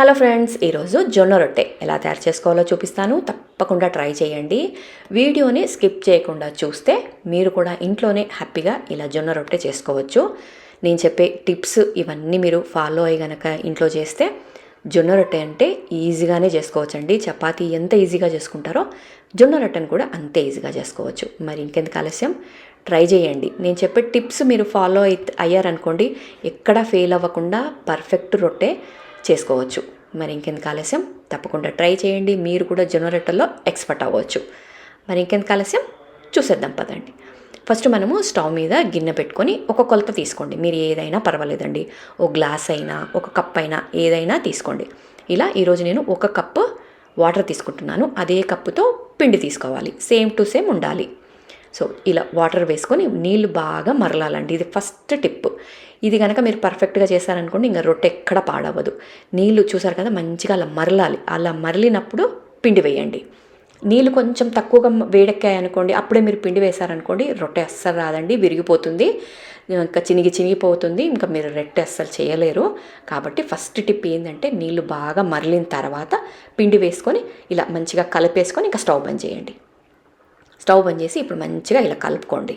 Hello friends ఈరోజు జొన్న రొట్టె ఎలా తయారు చేసుకోవాలో చూపిస్తాను. తప్పకుండా ట్రై చేయండి. వీడియోని స్కిప్ చేయకుండా చూస్తే మీరు కూడా ఇంట్లోనే హ్యాపీగా ఇలా జొన్న రొట్టె చేసుకోవచ్చు. నేను చెప్పే టిప్స్ ఇవన్నీ మీరు ఫాలో అయ్యి గనక ఇంట్లో చేస్తే జొన్న రొట్టె అంటే ఈజీగానే చేసుకోవచ్చండి. చపాతీ ఎంత ఈజీగా చేసుకుంటారో జొన్న రొట్టెను కూడా అంతే ఈజీగా చేసుకోవచ్చు. మరి ఇంకెందుకు ఆలస్యం? ట్రై చేయండి. నేను చెప్పే టిప్స్ మీరు ఫాలో అయ్యారనుకోండి ఎక్కడా ఫెయిల్ అవ్వకుండా పర్ఫెక్ట్ రొట్టె చేసుకోవచ్చు. మరి ఇంకెందుకు ఆలస్యం? తప్పకుండా ట్రై చేయండి. మీరు కూడా జనరేటర్లో ఎక్స్పర్ట్ అవ్వచ్చు. మరి ఇంకెందుకు ఆలస్యం? చూసేద్దాం పదండి. ఫస్ట్ మనము స్టవ్ మీద గిన్నె పెట్టుకొని ఒక కొలత తీసుకోండి. మీరు ఏదైనా పర్వాలేదండి. ఒక గ్లాస్ అయినా ఒక కప్ అయినా ఏదైనా తీసుకోండి. ఇలా ఈరోజు నేను ఒక కప్పు వాటర్ తీసుకుంటున్నాను. అదే కప్పుతో పిండి తీసుకోవాలి. సేమ్ టు సేమ్ ఉండాలి. సో ఇలా వాటర్ వేసుకొని నీళ్ళు బాగా మరలాలండి. ఇది ఫస్ట్ టిప్. ఇది కనుక మీరు పర్ఫెక్ట్గా చేశారనుకోండి ఇంకా రొట్టె ఎక్కడ పాడవదు నీళ్ళు చూసారు కదా మంచిగా అలా మరలాలి. అలా మరలినప్పుడు పిండి వేయండి. నీళ్ళు కొంచెం తక్కువగా వేడెక్కాయనుకోండి అప్పుడే మీరు పిండి వేశారనుకోండి రొట్టె అస్సలు రాదండి విరిగిపోతుంది. ఇంకా చినిగి చినిగిపోతుంది ఇంకా మీరు రొట్టె అస్సలు చేయలేరు. కాబట్టి ఫస్ట్ టిప్ ఏంటంటే నీళ్ళు బాగా మరలిన తర్వాత పిండి వేసుకొని ఇలా మంచిగా కలిపేసుకొని ఇంకా స్టవ్ బంద్ చేయండి. స్టవ్ బంద్ చేసి ఇప్పుడు మంచిగా ఇలా కలుపుకోండి.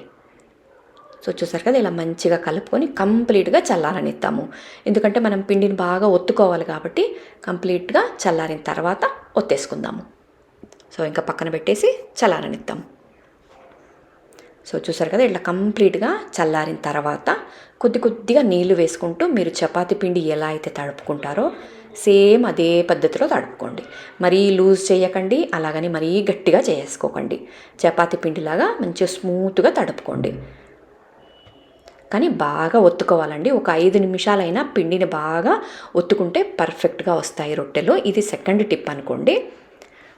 సో చూసారు కదా ఇలా మంచిగా కలుపుకొని కంప్లీట్గా చల్లారనిస్తాము. ఎందుకంటే మనం పిండిని బాగా ఒత్తుకోవాలి కాబట్టి కంప్లీట్గా చల్లారిన తర్వాత ఒత్తేసుకుందాము. సో ఇంకా పక్కన పెట్టేసి చల్లారనిస్తాము సో చూసారు కదా ఇట్లా కంప్లీట్గా చల్లారిన తర్వాత కొద్ది కొద్దిగా నీళ్ళు వేసుకుంటూ మీరు చపాతీ పిండి ఎలా అయితే తడుపుకుంటారో సేమ్ అదే పద్ధతిలో తడుపుకోండి. మరీ లూజ్ చేయకండి అలాగని మరీ గట్టిగా చేసుకోకండి. చపాతి పిండిలాగా మంచిగా స్మూత్గా తడుపుకోండి. కానీ బాగా ఒత్తుకోవాలండి. ఒక ఐదు నిమిషాలైనా పిండిని బాగా ఒత్తుకుంటే పర్ఫెక్ట్గా వస్తాయి రొట్టెలు. ఇది సెకండ్ టిప్ అనుకోండి.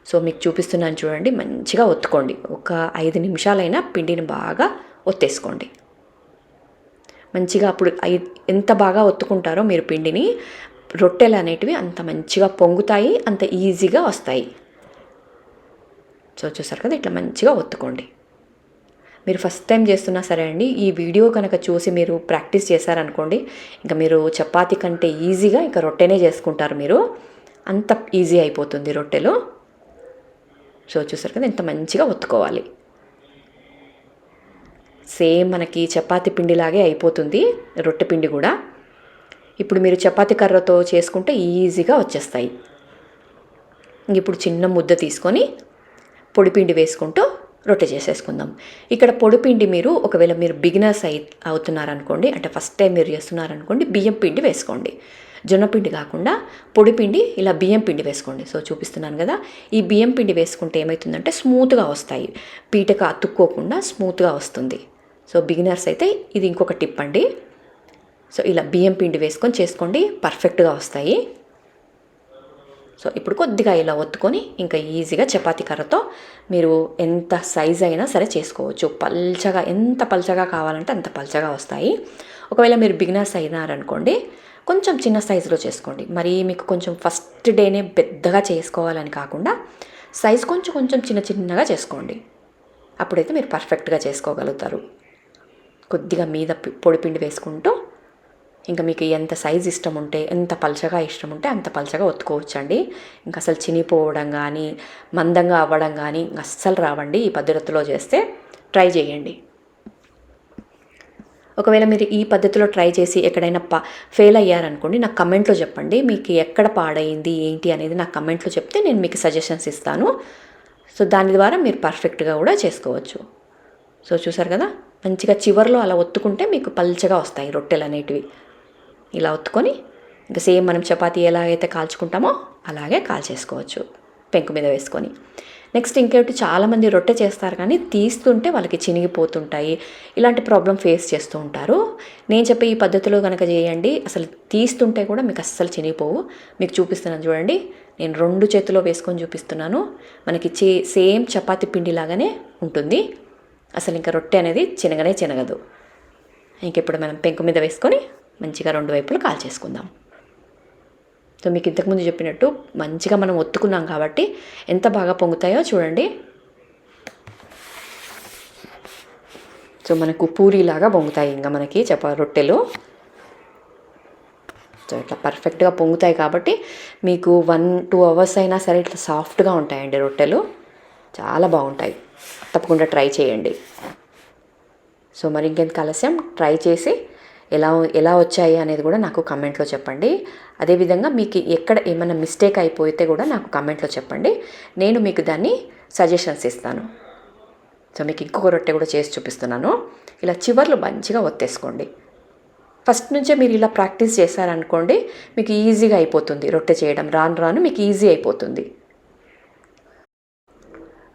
సో మీకు చూపిస్తున్నాను చూడండి. మంచిగా ఒత్తుకోండి. ఒక ఐదు నిమిషాలైనా పిండిని బాగా ఒత్తేసుకోండి. మంచిగా అప్పుడు ఐ ఎంత బాగా ఒత్తుకుంటారో మీరు పిండిని రొట్టెలు అనేటివి అంత మంచిగా పొంగుతాయి అంత ఈజీగా వస్తాయి. సో చూసారు కదా ఇట్లా మంచిగా ఒత్తుకోండి. మీరు ఫస్ట్ టైం చేస్తున్నా సరే అండి ఈ వీడియో కనుక చూసి మీరు ప్రాక్టీస్ చేశారనుకోండి ఇంకా మీరు చపాతీ కంటే ఈజీగా ఇంకా రొట్టెనే చేసుకుంటారు మీరు. అంత ఈజీ అయిపోతుంది రొట్టెలు. సో చూసారు కదా ఇంత మంచిగా ఒత్తుకోవాలి. సేమ్ మనకి చపాతి పిండిలాగే అయిపోతుంది రొట్టె పిండి కూడా. ఇప్పుడు మీరు చపాతి కర్రతో చేసుకుంటే ఈజీగా వచ్చేస్తాయి. ఇప్పుడు చిన్న ముద్ద తీసుకొని పొడిపిండి వేసుకుంటూ రొట్టె చేసేసుకుందాం. ఇక్కడ పొడిపిండి మీరు ఒకవేళ మీరు బిగినర్స్ అయి అవుతున్నారనుకోండి అంటే ఫస్ట్ టైం మీరు చేస్తున్నారనుకోండి బియ్యం పిండి వేసుకోండి. జొన్న పిండి కాకుండా పొడిపిండి ఇలా బియ్యం పిండి వేసుకోండి. సో చూపిస్తున్నాను కదా ఈ బియ్యం పిండి వేసుకుంటే ఏమవుతుందంటే స్మూత్గా వస్తాయి. పీటక అతుక్కోకుండా స్మూత్గా వస్తుంది. సో బిగినర్స్ అయితే ఇది ఇంకొక టిప్ అండి. సో ఇలా బియ్యం పిండి వేసుకొని చేసుకోండి పర్ఫెక్ట్గా వస్తాయి. సో ఇప్పుడు కొద్దిగా ఇలా ఒత్తుకొని ఇంకా ఈజీగా చపాతి కర్రతో మీరు ఎంత సైజ్ అయినా సరే చేసుకోవచ్చు. పల్చగా ఎంత పల్చగా కావాలంటే అంత పల్చగా వస్తాయి. ఒకవేళ మీరు బిగినర్స్ అయినారనుకోండి కొంచెం చిన్న సైజులో చేసుకోండి. మరి మీకు కొంచెం ఫస్ట్ డేనే పెద్దగా చేసుకోవాలని కాకుండా సైజ్ కొంచెం కొంచెం చిన్న చిన్నగా చేసుకోండి. అప్పుడైతే మీరు పర్ఫెక్ట్గా చేసుకోగలుగుతారు. కొద్దిగా మీద పొడిపిండి వేసుకుంటూ ఇంకా మీకు ఎంత సైజ్ ఇష్టం ఉంటే ఎంత పలచగా ఇష్టం ఉంటే అంత పలచగా ఒత్తుకోవచ్చండి. ఇంకా అసలు చినిపోవడం కానీ మందంగా అవ్వడం కానీ అస్సలు రావండి. ఈ పద్ధతిలో చేస్తే ట్రై చేయండి. ఒకవేళ మీరు ఈ పద్ధతిలో ట్రై చేసి ఎక్కడైనా పా ఫెయిల్ అయ్యారనుకోండి నాకు కమెంట్లో చెప్పండి. మీకు ఎక్కడ పాడైంది ఏంటి అనేది నాకు కమెంట్లో చెప్తే నేను మీకు సజెషన్స్ ఇస్తాను. సో దాని ద్వారా మీరు పర్ఫెక్ట్గా కూడా చేసుకోవచ్చు. సో చూసారు కదా? మంచిగా చివరిలో అలా ఒత్తుకుంటే మీకు పల్చగా వస్తాయి రొట్టెలు అనేటివి. ఇలా ఒత్తుకొని ఇంకా సేమ్ మనం చపాతీ ఎలాగైతే కాల్చుకుంటామో అలాగే కాల్చేసుకోవచ్చు పెంకు మీద వేసుకొని. నెక్స్ట్ ఇంకేటి చాలామంది రొట్టె చేస్తారు కానీ తీస్తుంటే వాళ్ళకి చినిగిపోతుంటాయి. ఇలాంటి ప్రాబ్లం ఫేస్ చేస్తూ ఉంటారు. నేను చెప్పే ఈ పద్ధతిలో కనుక చేయండి. అసలు తీస్తుంటే కూడా మీకు అస్సలు చినిగిపోవు. మీకు చూపిస్తున్నాను చూడండి. నేను రెండు చేతిలో వేసుకొని చూపిస్తున్నాను. మనకి చే సేమ్ చపాతీ పిండిలాగానే ఉంటుంది. అసలు ఇంకా రొట్టె అనేది చినగనే చినగదు. ఇంకెప్పుడు మనం పెంకు మీద వేసుకొని మంచిగా రెండు వైపులు కాల్చేసుకుందాం సో మీకు ఇంతకుముందు చెప్పినట్టు మంచిగా మనం ఒత్తుకున్నాం కాబట్టి ఎంత బాగా పొంగుతాయో చూడండి. సో మనకు పూరీలాగా పొంగుతాయి ఇంకా మనకి చప రొట్టెలు. సో ఇట్లా పర్ఫెక్ట్గా పొంగుతాయి కాబట్టి మీకు వన్ టూ అవర్స్ అయినా సరే ఇట్లా సాఫ్ట్గా ఉంటాయండి రొట్టెలు. చాలా బాగుంటాయి. తప్పకుండా ట్రై చేయండి. సో మరి ఇంకెంత ఆలస్యం ట్రై చేసి ఎలా ఎలా వచ్చాయి అనేది కూడా నాకు కమెంట్లో చెప్పండి. అదేవిధంగా మీకు ఎక్కడ ఏమైనా మిస్టేక్ అయిపోతే కూడా నాకు కమెంట్లో చెప్పండి. నేను మీకు దాన్ని సజెషన్స్ ఇస్తాను. సో మీకు ఇంకొక రొట్టె కూడా చేసి చూపిస్తున్నాను. ఇలా చివర్లు మంచిగా ఒత్తేసుకోండి. ఫస్ట్ నుంచే మీరు ఇలా ప్రాక్టీస్ చేశారనుకోండి మీకు ఈజీగా అయిపోతుంది రొట్టె చేయడం. రాను రాను మీకు ఈజీ అయిపోతుంది.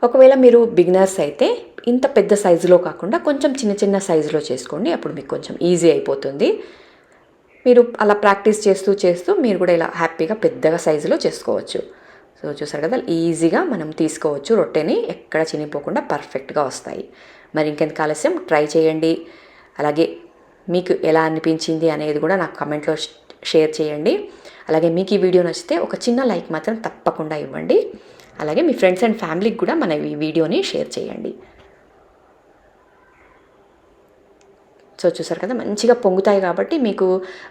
ఒకవేళ మీరు బిగినర్స్ అయితే ఇంత పెద్ద సైజులో కాకుండా కొంచెం చిన్న చిన్న సైజులో చేసుకోండి. అప్పుడు మీకు కొంచెం ఈజీ అయిపోతుంది. మీరు అలా ప్రాక్టీస్ చేస్తూ చేస్తూ మీరు కూడా ఇలా హ్యాపీగా పెద్దగా సైజులో చేసుకోవచ్చు. సో చూసారు కదా ఈజీగా మనం తీసుకోవచ్చు. రొట్టెని ఎక్కడ చినిపోకుండా పర్ఫెక్ట్గా వస్తాయి. మరి ఇంకెంత ఆలస్యం ట్రై చేయండి. అలాగే మీకు ఎలా అనిపించింది అనేది కూడా నాకు కమెంట్లో షేర్ చేయండి. అలాగే మీకు ఈ వీడియో నచ్చితే ఒక చిన్న లైక్ మాత్రం తప్పకుండా ఇవ్వండి. అలాగే మీ ఫ్రెండ్స్ అండ్ ఫ్యామిలీకి కూడా మన ఈ వీడియోని షేర్ చేయండి. సో చూసారు కదా మంచిగా పొంగుతాయి కాబట్టి మీకు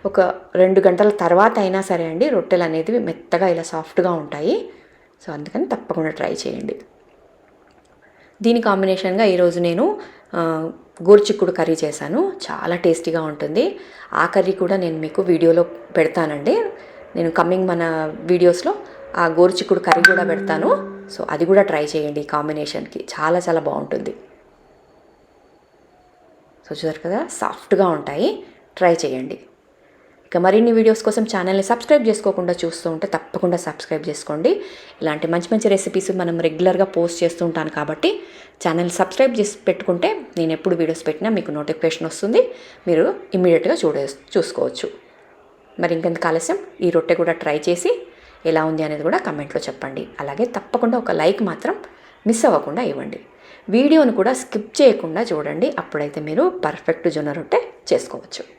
ఒక రెండు గంటల తర్వాత అయినా సరే అండి రొట్టెలు అనేది మెత్తగా ఇలా సాఫ్ట్గా ఉంటాయి. సో అందుకని తప్పకుండా ట్రై చేయండి. దీని కాంబినేషన్గా ఈరోజు నేను గోరుచిక్కుడు కర్రీ చేశాను. చాలా టేస్టీగా ఉంటుంది. ఆ కర్రీ కూడా నేను మీకు వీడియోలో పెడతానండి. నేను కమింగ్ మన వీడియోస్లో ఆ గోరుచిక్కుడు కర్రీ కూడా పెడతాను. సో అది కూడా ట్రై చేయండి ఈ కాంబినేషన్కి. చాలా చాలా బాగుంటుంది. సో చూసారు కదా? సాఫ్ట్గా ఉంటాయి. ట్రై చేయండి. ఇక మరిన్ని వీడియోస్ కోసం ఛానల్ని సబ్స్క్రైబ్ చేసుకోకుండా చూస్తూ ఉంటే తప్పకుండా సబ్స్క్రైబ్ చేసుకోండి. ఇలాంటి మంచి మంచి రెసిపీస్ మనం రెగ్యులర్గా పోస్ట్ చేస్తూ ఉంటాను కాబట్టి ఛానల్ సబ్స్క్రైబ్ చేసి పెట్టుకుంటే నేను ఎప్పుడు వీడియోస్ పెట్టినా మీకు నోటిఫికేషన్ వస్తుంది. మీరు ఇమ్మీడియట్గా చూడే చూసుకోవచ్చు. మరి ఇంకెంత ఆలస్యం? ఈ రొట్టె కూడా ట్రై చేసి ఎలా ఉంది అనేది కూడా కమెంట్లో చెప్పండి. అలాగే తప్పకుండా ఒక లైక్ మాత్రం మిస్ అవ్వకుండా ఇవ్వండి. వీడియోను కూడా స్కిప్ చేయకుండా చూడండి. అప్పుడైతే మీరు పర్ఫెక్ట్ జొన్న రొట్టె చేసుకోవచ్చు.